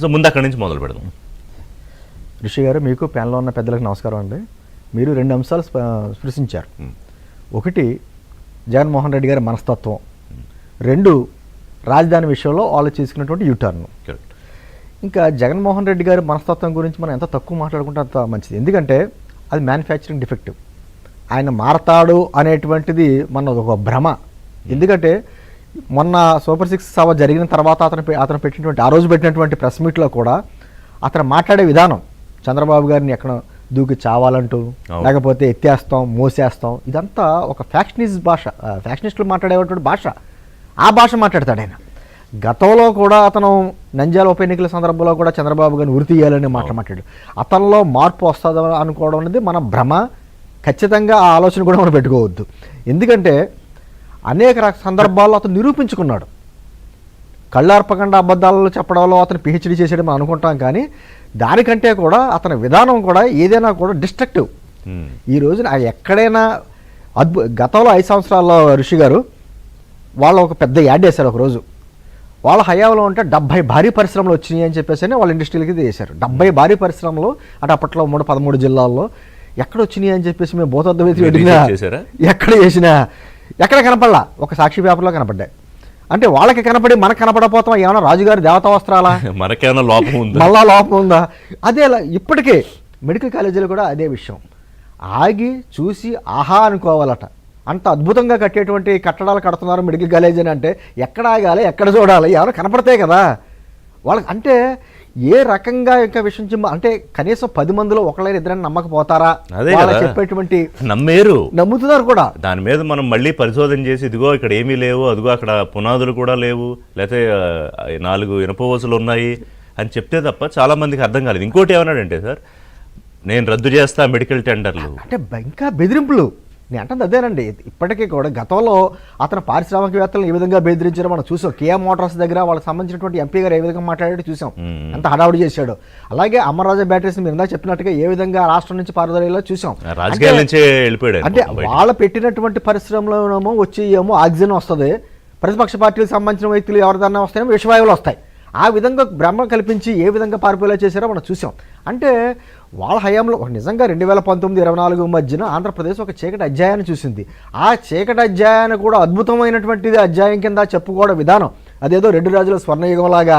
So ముందు అక్కడి నుంచి మొదలు పెడదాం. ఋషి గారు మీకు ప్యానల్లో ఉన్న పెద్దలకు నమస్కారం అండి. మీరు రెండు అంశాలు స్ప- స్పృశించారు. ఒకటి జగన్మోహన్ రెడ్డి గారి మనస్తత్వం. రెండు రాజధాని విషయంలో వాళ్ళు చేసుకున్నటువంటి యూటర్న్ ఇంకా జగన్మోహన్ రెడ్డి గారి మనస్తత్వం గురించి మనం ఎంత తక్కువ మాట్లాడుకుంటే అంత మంచిది. ఎందుకంటే అది మ్యానుఫ్యాక్చరింగ్ డిఫెక్టివ్ ఆయన మారతాడు అనేటువంటిది మన ఒక భ్రమ. ఎందుకంటే మొన్న సూపర్ సిక్స్ సభ జరిగిన తర్వాత అతను అతను పెట్టినటువంటి ఆ రోజు పెట్టినటువంటి ప్రెస్ మీట్లో కూడా అతను మాట్లాడే విధానం చంద్రబాబు గారిని ఎక్కడ దూకి చావాలంటూ. లేకపోతే ఎత్తేస్తాం మోసేస్తాం ఇదంతా ఒక ఫ్యాక్షనిస్ట్ భాష ఫ్యాక్షనిస్టులు మాట్లాడేటువంటి భాష. ఆ భాష మాట్లాడతాడు ఆయన. గతంలో కూడా అతను నంద్యాల ఉప ఎన్నికల సందర్భంలో కూడా చంద్రబాబు గారిని ఉరి తీయాలని మాట మాట్లాడాడు. అతనిలో మార్పు వస్తుందా అనుకోవడం అనేది మన భ్రమ. ఖచ్చితంగా ఆ ఆలోచన కూడా మనం పెట్టుకోవద్దు. ఎందుకంటే అనేక రక సందర్భాల్లో అతను నిరూపించుకున్నాడు. కళ్ళార్పకుండా అబద్ధాలలో చెప్పడంలో అతను పిహెచ్డీ మనం అనుకుంటాం కానీ దానికంటే కూడా అతని విధానం కూడా ఏదైనా కూడా డిస్ట్రక్టివ్. ఈ రోజున ఎక్కడైనా అద్భు గతంలో ఐదు సంవత్సరాల్లో ఋషి గారు వాళ్ళు ఒక పెద్ద యాడ్ వేశారు ఒక రోజు వాళ్ళ హయాంలో ఉంటే డెబ్బై భారీ పరిశ్రమలు వచ్చినాయి అని చెప్పేసి వాళ్ళ ఇండస్ట్రీలకి చేశారు డెబ్బై భారీ పరిశ్రమలు అంటే అప్పట్లో మూడు పదమూడు జిల్లాల్లో ఎక్కడ వచ్చినాయి అని చెప్పేసి మేము చేశారా? ఎక్కడ చేసినా ఎక్కడ కనపడలా? ఒక సాక్షి పేపర్లో కనపడ్డాయి. అంటే వాళ్ళకి కనపడి మనకు కనపడపోతాం ఏమన్నా రాజుగారి దేవతా వస్త్రాలా? మనకేమైనా లోపం ఉందా? మళ్ళా లోపం ఉందా? అదే ఇప్పటికే మెడికల్ కాలేజీలో కూడా అదే విషయం. ఆగి చూసి ఆహా అనుకోవాలట. అంత అద్భుతంగా కట్టేటువంటి కట్టడాలు కడుతున్నారు మెడికల్ కాలేజ్ అని అంటే ఎక్కడ ఆగాలి ఎక్కడ చూడాలి? ఎవరు కనపడతాయి కదా? వాళ్ళకి అంటే ఏ రకంగా ఇంకా విషయం అంటే కనీసం పది మందిలో ఒకళ్ళైనా ఇద్దరైనా నమ్మకపోతారా? అదే. చెప్పేటువంటి నమ్మేరు. నమ్ముతున్నారు కూడా. దాని మీద మనం మళ్ళీ పరిశోధన చేసి ఇదిగో ఇక్కడ ఏమీ లేవు అదిగో అక్కడ పునాదులు కూడా లేవు లేకపోతే నాలుగు ఇనపవసులు ఉన్నాయి అని చెప్తే తప్ప చాలా మందికి అర్థం కాలేదు. ఇంకోటి ఏమన్నాడంటే సార్ నేను రద్దు చేస్తా మెడికల్ టెండర్లు. అంటే ఇంకా బెదిరింపులు. నేను అంటుంది అదేనండి. ఇప్పటికీ కూడా గతంలో అతను పారిశ్రామికవేత్తలను ఏ విధంగా బెదిరించారో మనం చూసాం. కేఎం మోటార్స్ దగ్గర వాళ్ళకి సంబంధించినటువంటి ఎంపీ గారు ఏ విధంగా మాట్లాడాడో చూసాం. ఎంత హడావుడి చేశాడు. అలాగే అమర్రాజా బ్యాటరీస్ మీరు ఇందాక చెప్పినట్టుగా ఏ విధంగా రాష్ట్రం నుంచి పారదోలేలా చూసాం. రాజకీయాల అంటే- అంటే. వాళ్ళ పెట్టినటువంటి పరిశ్రమలోనేమో వచ్చి ఏమో ఆక్సిజన్ వస్తుంది. ప్రతిపక్ష పార్టీలకు సంబంధించిన వ్యక్తులు ఎవరిదన్నా వస్తాయేమో విషవాయువులు వస్తాయి. ఆ విధంగా భ్రమ కల్పించి ఏ విధంగా పారిపోయేలా చేశారో మనం చూసాం అంటే వాళ్ళ హయాంలో ఒక నిజంగా రెండు వేల పంతొమ్మిది ఇరవై నాలుగు మధ్యన ఆంధ్రప్రదేశ్ ఒక చీకటి అధ్యాయాన్ని చూసింది. ఆ చీకటి అధ్యాయాన్ని కూడా అద్భుతమైనటువంటిది అధ్యాయం కింద చెప్పుకోవడం విధానం. అదేదో రెండు రాజుల స్వర్ణయుగంలాగా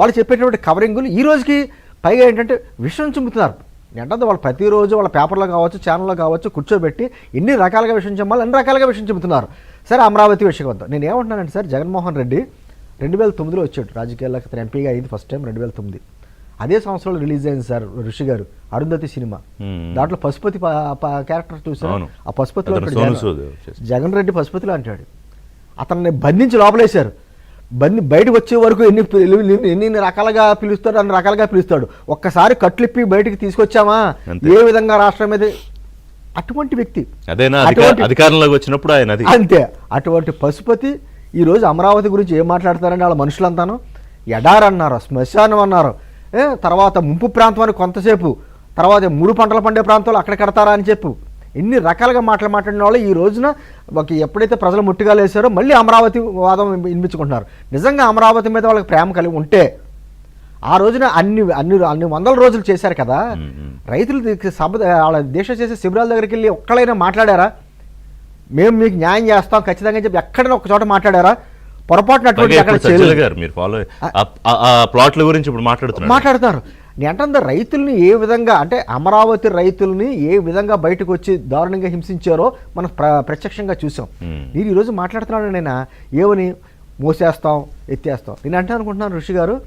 వాళ్ళు చెప్పేటువంటి కవరింగులు ఈ రోజుకి పైగా ఏంటంటే విషయం చుమ్ముతున్నారు. ఏంటంటే వాళ్ళు ప్రతిరోజు వాళ్ళ పేపర్లో కావచ్చు ఛానల్లో కావచ్చు కూర్చోబెట్టి ఎన్ని రకాలుగా విషయం చెప్పాలి అన్ని రకాలుగా విషయం చెబుతున్నారు. సరే అమరావతి విషయం వద్దాం నేను ఏమంటున్నానంటే సార్ జగన్మోహన్ రెడ్డి రెండు వేల తొమ్మిదిలో వచ్చాడు. రాజకీయాల్లోకి అతను ఎంపీగా అయింది ఫస్ట్ టైం రెండు వేల తొమ్మిది అదే సంవత్సరంలో రిలీజ్ అయింది సార్ ఋషి గారు అరుంధతి సినిమా. దాంట్లో పశుపతి క్యారెక్టర్ చూసారు? అవును. ఆ పశుపతిలో జగన్. రెడ్డి పశుపతిలో అంటాడు. అతన్ని బంధించి లోపలేశారు. బంది బయటకు వచ్చే వరకు ఎన్ని ఎన్ని రకాలుగా పిలుస్తాడు అన్ని రకాలుగా పిలుస్తాడు. ఒక్కసారి కట్లిప్పి బయటికి తీసుకొచ్చామా. ఏ విధంగా రాష్ట్రం మీద? అటువంటి వ్యక్తి. అదేనా? అధికారంలోకి వచ్చినప్పుడు ఆయన అది. అంతే. అటువంటి పశుపతి ఈరోజు అమరావతి గురించి ఏం మాట్లాడతారంటే వాళ్ళ మనుషులంతాను? ఎడారి అన్నారు శ్మశానం అన్నారు తర్వాత ముంపు ప్రాంతం అని కొంతసేపు తర్వాత మూడు పంటలు పండే ప్రాంతాలు అక్కడ కడతారా అని చెప్పు. ఎన్ని రకాలుగా మాటలు మాట్లాడిన వాళ్ళు ఈ రోజున ఒక ఎప్పుడైతే ప్రజలు ముట్టిగా లేసారో మళ్ళీ అమరావతి వాదం వినిపించుకుంటున్నారు. నిజంగా అమరావతి మీద వాళ్ళకి ప్రేమ కలిగి ఉంటే ఆ రోజున అన్ని అన్ని అన్ని వందల రోజులు చేశారు కదా. రైతులు సభ వాళ్ళ దేశ చేసే శిబిరాల దగ్గరికి వెళ్ళి ఒక్కళ్ళైనా మాట్లాడారా? మేము మీకు న్యాయం చేస్తాం ఖచ్చితంగా చెప్పి ఎక్కడైనా ఒక చోట మాట్లాడారా? పొరపాటున మీరు ఫాలో ప్లాట్ల గురించి ఇప్పుడు మాట్లాడుతున్నారు. మాట్లాడుతున్నారు. నేను అంటే రైతుల్ని ఏ విధంగా అంటే అమరావతి రైతుల్ని ఏ విధంగా బయటకు వచ్చి దారుణంగా హింసించారో మనం ప్ర- ప్రత్యక్షంగా చూసాం. నేను ఈరోజు మాట్లాడుతున్నాను నేను? ఏమని? మోసేస్తాం ఎత్తేస్తాం. నేను అంటే అనుకుంటున్నాను ఋషి గారు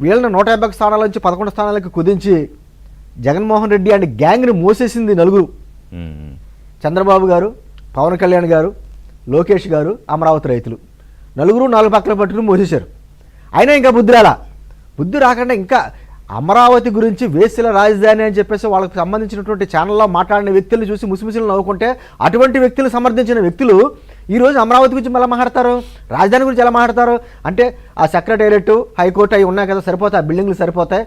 వీళ్ళని నూట యాభై స్థానాల నుంచి పదకొండు స్థానాలకు కుదించి జగన్మోహన్ రెడ్డి అండ్ గ్యాంగ్ని మోసేసింది నలుగురు. చంద్రబాబు గారు పవన్ కళ్యాణ్ గారు లోకేష్ గారు అమరావతి రైతులు. నలుగురు నాలుగు పక్కల పట్టుకుని మోసేశారు. అయినా ఇంకా బుద్ధి రాలా? బుద్ధి రాకుండా ఇంకా అమరావతి గురించి వేసిల రాజధాని అని చెప్పేసి వాళ్ళకి సంబంధించినటువంటి ఛానల్లో మాట్లాడిన వ్యక్తులు చూసి ముసిముసిలు నవ్వుకుంటే అటువంటి వ్యక్తులు సమర్థించిన వ్యక్తులు ఈరోజు అమరావతి గురించి ఎలా మాట్లాడతారు? రాజధాని గురించి ఎలా మాట్లాడతారు? అంటే ఆ సెక్రటేరియట్ హైకోర్టు అవి ఉన్నాయి కదా సరిపోతాయి ఆ బిల్డింగ్లు సరిపోతాయి.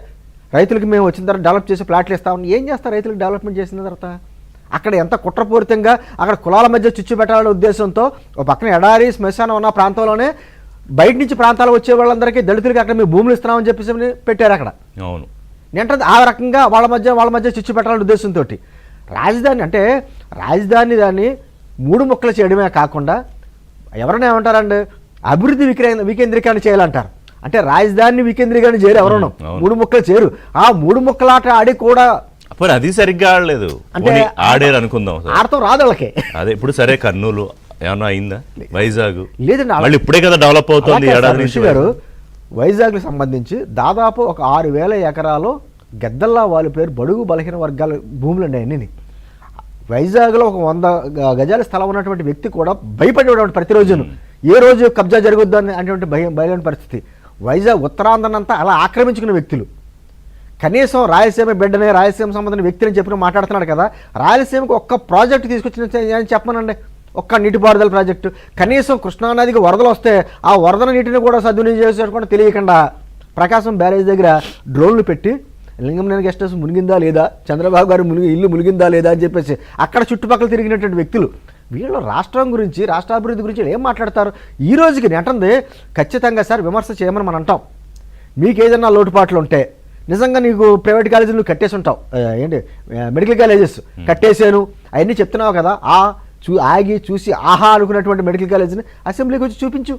రైతులకి మేము వచ్చిన తర్వాత డెవలప్ చేసి ప్లాట్లు ఇస్తామని ఏం చేస్తారు రైతులకు డెవలప్మెంట్ చేసిన తర్వాత? అక్కడ ఎంత కుట్రపూరితంగా అక్కడ కులాల మధ్య చిచ్చు పెట్టాలనే ఉద్దేశంతో ఒక పక్కన ఎడారి శ్మశానం ఉన్న ప్రాంతంలోనే బయట నుంచి ప్రాంతాలు వచ్చే వాళ్ళందరికీ దళితులకి అక్కడ మేము భూములు ఇస్తున్నామని చెప్పేసి పెట్టారు అక్కడ. అవును. ఏంటంటే ఆ రకంగా వాళ్ళ మధ్య వాళ్ళ మధ్య చిచ్చు పెట్టాలనే ఉద్దేశంతో రాజధాని అంటే రాజధాని దాన్ని మూడు ముక్కలు చేయడమే కాకుండా ఎవరైనా ఏమంటారండి? అభివృద్ధి విక్రే వికేంద్రీకరణ చేయాలంటారు. అంటే రాజధానిని వికేంద్రీకరణ చేయరు ఎవరన్నా. మూడు ముక్కలు చేయరు. ఆ మూడు ముక్కలాట ఆడి కూడా పోనీ అది సరిగ్గా ఆడలేదు. అంటే ఆడారు అనుకుందాం ఆడతాం రాదు వాళ్ళకి. అదే ఇప్పుడు సరే కర్నూలు ఏమన్నా అయిందా? వైజాగ్. లేదండి మళ్ళీ ఇప్పుడే కదా డెవలప్ అవుతుంది ఏడాది నుంచి గారు వైజాగ్కి సంబంధించి దాదాపు ఒక ఆరు వేల ఎకరాలు గద్దల్లా వాళ్ళ పేరు బడుగు బలహీన వర్గాల భూములు అండి అన్నీ వైజాగ్లో ఒక వంద గజాల స్థలం ఉన్నటువంటి వ్యక్తి కూడా భయపడేవాడు ప్రతిరోజు ఏ రోజు కబ్జా జరుగుద్దు అని అనేటువంటి భయం భయలేని పరిస్థితి. వైజాగ్ ఉత్తరాంధ్రనంతా అలా ఆక్రమించుకున్న వ్యక్తులు. కనీసం రాయలసీమ బిడ్డనే రాయలసీమ సంబంధించిన వ్యక్తిని చెప్పిన మాట్లాడుతున్నాడు కదా. రాయలసీమకు ఒక్క ప్రాజెక్టు తీసుకొచ్చిన అని చెప్పమనండి? ఒక్క నీటిపారుదల ప్రాజెక్టు. కనీసం కృష్ణానదికి వరదలు వస్తే ఆ వరదల నీటిని కూడా సద్వినియోగం చేసుకోవడం తెలియకుండా ప్రకాశం బ్యారేజ్ దగ్గర డ్రోన్లు పెట్టి లింగంనేని గెస్ట్ హౌస్ మునిగిందా లేదా? చంద్రబాబు గారు మునిగి ఇల్లు మునిగిందా లేదా అని చెప్పేసి అక్కడ చుట్టుపక్కల తిరిగినటువంటి వ్యక్తులు. వీళ్ళు రాష్ట్రం గురించి రాష్ట్రాభివృద్ధి గురించి ఏం మాట్లాడతారు? ఈ రోజుకి నెట్టంది ఖచ్చితంగా సార్ విమర్శ చేయమని మనం అంటాం. మీకు ఏదైనా లోటుపాట్లు ఉంటే నిజంగా నీకు ప్రైవేట్ కాలేజీలు నువ్వు కట్టేసి ఉంటావు. ఏంటి? మెడికల్ కాలేజెస్ కట్టేశాను అవన్నీ చెప్తున్నావు కదా ఆ చూ ఆగి చూసి ఆహా అనుకున్నటువంటి మెడికల్ కాలేజీని అసెంబ్లీకి వచ్చి చూపించు.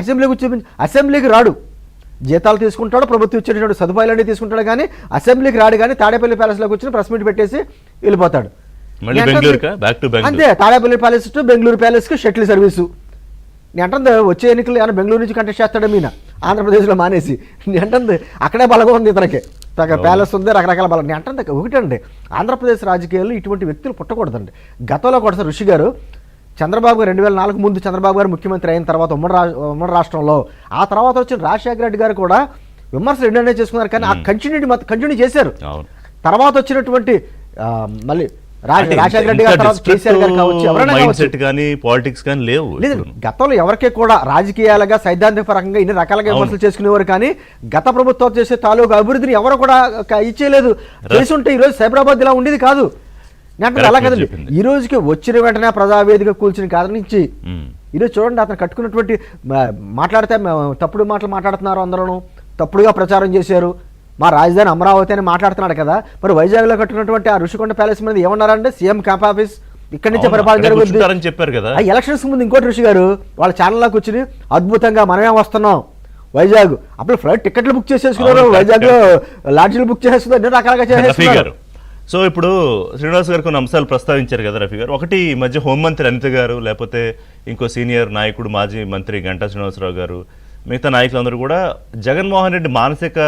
అసెంబ్లీకి వచ్చి చూపించు. అసెంబ్లీకి రాడు. జీతాలు తీసుకుంటాడు ప్రభుత్వం ఇచ్చేటటువంటి సదుపాయాలన్నీ తీసుకుంటాడు కానీ అసెంబ్లీకి రాడు కానీ తాడేపల్లి ప్యాలెస్లోకి వచ్చి ప్రెస్ మీట్ పెట్టేసి వెళ్ళిపోతాడు. అంతే తాడేపల్లి ప్యాలెస్ టు బెంగళూరు ప్యాలెస్కి షటిల్ సర్వీసు. నేను అంటుంది వచ్చే ఎన్నికలు ఏమైనా బెంగళూరు నుంచి కంటెస్ట్ చేస్తాడు మీన? ఆంధ్రప్రదేశ్లో మానేసి. నేను అంటుంది అక్కడే బలంగా ఉంది ఇతనికి. తగ్గ ప్యాలెస్ ఉంది రకరకాల బలం. నేను అంటుంది ఒకటండి ఆంధ్రప్రదేశ్ రాజకీయాల్లో ఇటువంటి వ్యక్తులు పుట్టకూడదండి. గతంలో కూడా సార్ ఋషి గారు చంద్రబాబు గారు రెండు వేల నాలుగు ముందు చంద్రబాబు గారు ముఖ్యమంత్రి అయిన తర్వాత ఉమ్మడి రా ఉమ్మడి రాష్ట్రంలో ఆ తర్వాత వచ్చిన రాజశేఖర రెడ్డి గారు కూడా విమర్శలు ఎన్నైనా చేసుకున్నారు కానీ ఆ కంటిన్యూటీ కంటిన్యూ చేశారు. తర్వాత వచ్చినటువంటి మళ్ళీ రాజశేఖర ఇంత- రెడ్డి ఇంత గారు తర్వాత disparate కేసీఆర్ గారు కావచ్చు ఎవరైనా మైండ్ కావచ్చు. సెట్ కానీ పాలిటిక్స్ కానీ లేవు లేదు ఇప్పుడు. గతంలో ఎవరికి కూడా రాజకీయాలుగా సైద్ధాంతిక పరంగా ఇన్ని రకాలుగా విమర్శలు చేసుకునేవారు కానీ గత ప్రభుత్వం చేసే తాలూకు అభివృద్ధిని ఎవరు కూడా ఇచ్చేయలేదు. చేసి ఉంటే ఈ రోజు సైబరాబాద్ ఇలా ఉండేది కాదు. నేను అలా కదండి. ఈ రోజుకి వచ్చిన వెంటనే ప్రజావేదిక కూల్చిన కాదు నుంచి. ఈరోజు చూడండి అతను కట్టుకున్నటువంటి మాట్లాడితే తప్పుడు మాటలు మాట్లాడుతున్నారు అందరూ తప్పుడుగా ప్రచారం చేశారు. మా రాజధాని అమరావతి అని మాట్లాడుతున్నాడు కదా. మరి వైజాగ్లో కట్టుకున్నటువంటి ఆ ఋషికొండ ప్యాలెస్ మీద ఏమన్నారంటే సీఎం క్యాంప్ ఆఫీస్ ఇక్కడి నుంచి పరిపాలన జరుగుతుంది చెప్పారు కదా. ఆ ఎలక్షన్స్ ముందు ఇంకోటి ఋషి గారు వాళ్ళ ఛానల్లో కూర్చుని అద్భుతంగా మనమే వస్తున్నాం. వైజాగ్ అప్పుడు ఫ్లైట్ టికెట్లు బుక్ చేసేసుకున్నారు వైజాగ్లో లాడ్జీలు బుక్ చేసేసుకున్నారు అన్ని రకాలుగా చేసేసుకున్నారు. సో ఇప్పుడు శ్రీనివాస్ గారు కొన్ని అంశాలు ప్రస్తావించారు కదా రఫీ గారు. ఒకటి ఈ మధ్య హోంమంత్రి అనిత గారు లేకపోతే ఇంకో సీనియర్ నాయకుడు మాజీ మంత్రి గంటా శ్రీనివాసరావు గారు మిగతా నాయకులందరూ కూడా జగన్మోహన్ రెడ్డి మానసిక